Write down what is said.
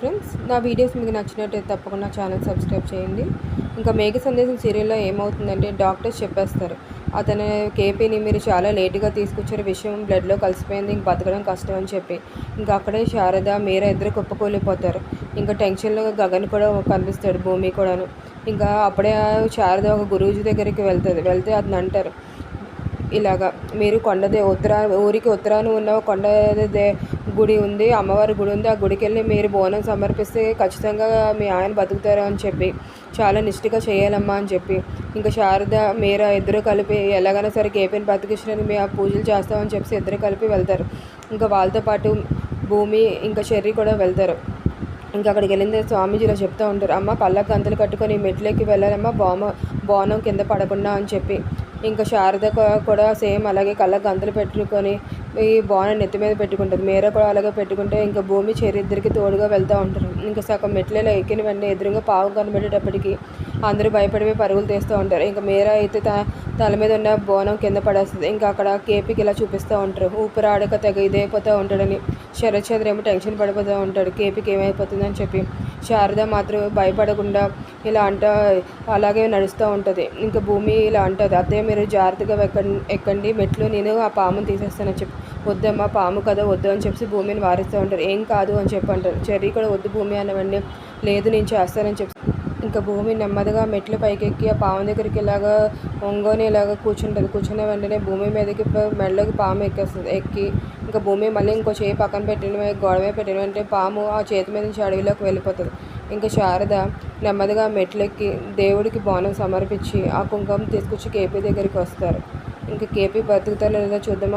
Friends నా videos మీకు నచ్చినట్టయితే తప్పకుండా ఛానల్ సబ్స్క్రైబ్ చేయండి. ఇంకా మేఘ సందేశం సీరియల్లో ఏమవుతుందంటే డాక్టర్స్ చెప్పేస్తారు. అతను కేపీని మీరు చాలా లేటుగా తీసుకొచ్చారు విషయం బ్లడ్లో కలిసిపోయింది ఇంక బతకడం కష్టం అని చెప్పి. ఇంకా అక్కడే శారద మీరా ఇద్దరు కుప్పకూలిపోతారు. ఇంకా టెన్షన్లో గగన్ కూడా కనిపిస్తాడు భూమి కూడాను. ఇంకా అప్పుడే శారద ఒక గురూజీ దగ్గరికి వెళ్తుంది వెళ్తే అతను అంటారు ఇలాగా మీరు కొండదే ఉత్తరా ఊరికి ఉత్తరాన ఉన్న కొండదే గుడి ఉంది అమ్మవారి గుడి ఉంది. ఆ గుడికి వెళ్ళి మీరు బోనం సమర్పిస్తే ఖచ్చితంగా మీ ఆయన బతుకుతారు అని చెప్పి చాలా నిష్ఠగా చేయాలమ్మా అని చెప్పి. ఇంకా శారద మీరా ఇద్దరు కలిపి ఎలాగైనా సరే కేపీని బతికించడానికి మేము ఆ పూజలు చేస్తామని చెప్పి ఇద్దరు కలిపి వెళ్తారు. ఇంకా వాళ్ళతో పాటు భూమి ఇంకా చెర్రీ కూడా వెళ్తారు. ఇంకా అక్కడికి వెళ్ళింది స్వామీజీలో చెప్తూ ఉంటారు అమ్మ పళ్ళకు గంతలు కట్టుకొని మెట్లెక్కి వెళ్ళాలమ్మా బోమ బోనం కింద పడకుండా అని చెప్పి. ఇంకా శారద కూడా సేమ్ అలాగే కళ్ళకు గంతలు పెట్టుకొని ఈ బోనం నెత్తి మీద పెట్టుకుంటుంది. మీరా కూడా అలాగే పెట్టుకుంటే ఇంకా భూమి చెరి ఇద్దరికి తోడుగా వెళ్తూ ఉంటారు. ఇంకా సగం మెట్లలో ఎక్కిన వెంటనే ఎదురుగా పావు కనబడేటప్పటికీ అందరూ భయపడిపోయి పరుగులు తీస్తూ ఉంటారు. ఇంకా మీరా అయితే త తల మీద ఉన్న బోనం కింద పడేస్తుంది. ఇంకా అక్కడ కేపీకి ఇలా చూపిస్తూ ఉంటారు. ఊపిరాడక తెగ ఇదైపోతూ ఉంటాడని. శరత్ చంద్ర ఏమో టెన్షన్ పడిపోతూ ఉంటాడు. కేపీకి ఏమైపోతుందని చెప్పి. శారద మాత్రం భయపడకుండా ఇలా అంట అలాగే నడుస్తూ ఉంటుంది. ఇంకా భూమి ఇలా అంటుంది. అదే మీరు జాగ్రత్తగా ఎక్కండి ఎక్కండి. మెట్లు నేను ఆ పాముని తీసేస్తానని చెప్పి. వద్దమ్మా పాము కదా వద్దు అని చెప్పి భూమిని వారిస్తూ ఉంటారు. ఏం కాదు అని చెప్పి అంటారు. చెర్రీ కూడా వద్దు భూమి అనవండి లేదు నేను చేస్తానని చెప్పి ఇంకా భూమి నెమ్మదిగా మెట్లు పైకెక్కి ఆ పాము దగ్గరికి ఇలాగా ఒంగోని ఇలాగ కూర్చుంటుంది. కూర్చున్న వెంటనే భూమి మీదకి మెడలోకి పాము ఎక్కేస్తుంది. ఎక్కి ఇంకా భూమి మళ్ళీ ఇంకో చేయి పక్కన పెట్టిన గోడ మీద పెట్టిన వెంటనే పాము ఆ చేతి మీద నుంచి అడవిలోకి వెళ్ళిపోతుంది. ఇంకా శారద నెమ్మదిగా మెట్లెక్కి దేవుడికి బోనం సమర్పించి ఆ కుంకుమ తీసుకొచ్చి కేపీ దగ్గరికి వస్తారు. ఇంకా కేపీ బతుకుతారో లేదో చూద్దామా?